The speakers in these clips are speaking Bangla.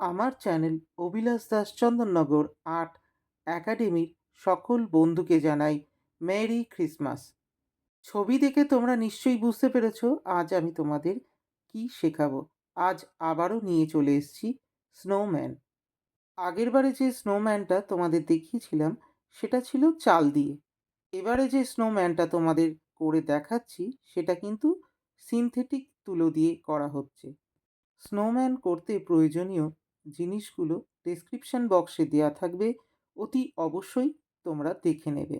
আমার চ্যানেল অভিলাষ দাস চন্দননগর আর্ট একাডেমির সকল বন্ধুকে জানাই মেরি ক্রিসমাস ছবি দেখে তোমরা নিশ্চয়ই বুঝতে পেরেছ আজ আমি তোমাদের কি শেখাবো। আজ আবারও নিয়ে চলে এসেছি স্নোম্যান আগেরবারে যে স্নোম্যানটা তোমাদের দেখিয়েছিলাম, সেটা ছিল চাল দিয়ে। এবারে যে স্নোম্যানটা তোমাদের করে দেখাচ্ছি, সেটা কিন্তু সিনথেটিক তুলো দিয়ে করা হচ্ছে। স্নোম্যান করতে প্রয়োজনীয় জিনিসগুলো ডেসক্রিপশন বক্সে দেওয়া থাকবে, অতি অবশ্যই তোমরা দেখে নেবে।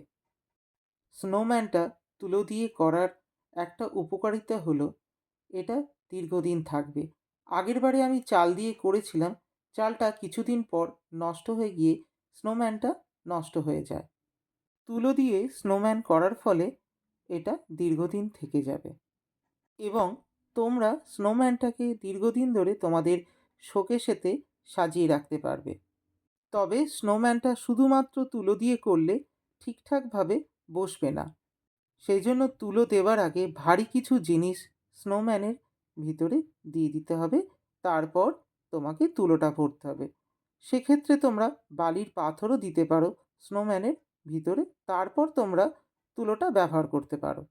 স্নোম্যানটা তুলো দিয়ে করার একটা উপকারিতা হলো, এটা দীর্ঘদিন থাকবে। আগেরবারে আমি চাল দিয়ে করেছিলাম, চালটা কিছুদিন পর নষ্ট হয়ে গিয়ে স্নোম্যানটা নষ্ট হয়ে যায়। তুলো দিয়ে স্নোম্যান করার ফলে এটা দীর্ঘদিন থেকে যাবে। এবং তোমরা স্নোম্যানটাকে দীর্ঘদিন ধরে তোমাদের শোকেসেতে সাজিয়ে রাখতে পারবে। তবে স্নোম্যানটা শুধুমাত্র তুলো দিয়ে করলে ঠিকঠাকভাবে বসবে না। সেই জন্য তুলো দেওয়ার আগে ভারী কিছু জিনিস স্নোম্যানের ভিতরে দিয়ে দিতে হবে। তারপর তোমাকে তুলোটা ভরতে হবে। সেক্ষেত্রে তোমরা বালির পাথরও দিতে পারো স্নোম্যানের ভিতরে। তারপর তোমরা তুলোটা ব্যবহার করতে পারো।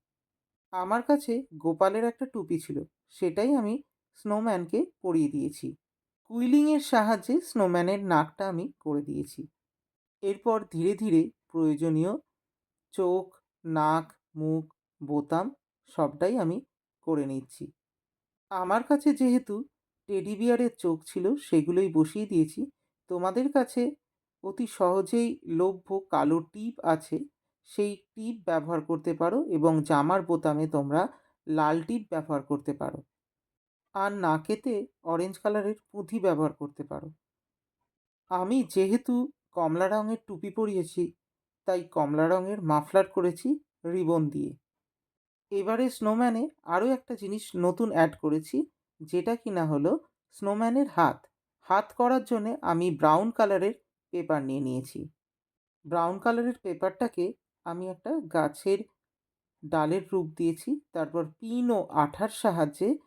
আমার কাছে গোপালের একটা টুপি ছিল। সেটাই আমি স্নোম্যানকে পরিয়ে দিয়েছি। কুইলিংয়ের সাহায্যে স্নোম্যানের নাকটা আমি করে দিয়েছি। এরপর ধীরে ধীরে প্রয়োজনীয় চোখ, নাক, মুখ, বোতাম সবটাই আমি করে নিচ্ছি। আমার কাছে যেহেতু টেডি বিয়ারের চোখ ছিল সেগুলোই বসিয়ে দিয়েছি, তোমাদের কাছে অতি সহজেই লভ্য কালো টিপ আছে, সেই টিপ ব্যবহার করতে পারো এবং জামার বোতামে তোমরা লাল টিপ ব্যবহার করতে পারো। আর নাকেতে অরেঞ্জ কালারের পুঁথি ব্যবহার করতে পারো। আমি যেহেতু কমলা রঙের টুপি পরিয়েছি, তাই কমলা রঙের মাফলার করেছি রিবন দিয়ে। এবারে স্নোম্যানে আরও একটা জিনিস নতুন অ্যাড করেছি, যেটা কিনা হলো স্নোম্যানের হাত। হাত করার জন্যে আমি ব্রাউন কালারের পেপার নিয়ে নিয়েছি। ব্রাউন কালারের পেপারটাকে আমি একটা গাছের ডালের রূপ দিয়েছি, তারপর পিন ও আঠার সাহায্যে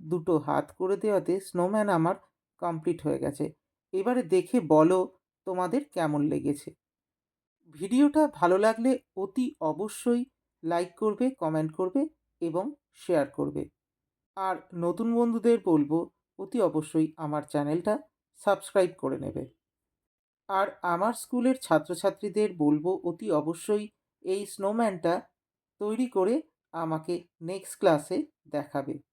দুটো হাত করে দেওয়াতে স্নোম্যান আমার কমপ্লিট হয়ে গেছে। এবারে দেখে বলো তোমাদের কেমন লেগেছে। ভিডিওটা ভালো লাগলে অতি অবশ্যই লাইক করবে কমেন্ট করবে এবং শেয়ার করবে। আর নতুন বন্ধুদের বলব, অতি অবশ্যই আমার চ্যানেলটা সাবস্ক্রাইব করে নেবে। আর আমার স্কুলের ছাত্রছাত্রীদের বলব, অতি অবশ্যই এই স্নোম্যানটা তৈরি করে আমাকে নেক্সট ক্লাসে দেখাবে।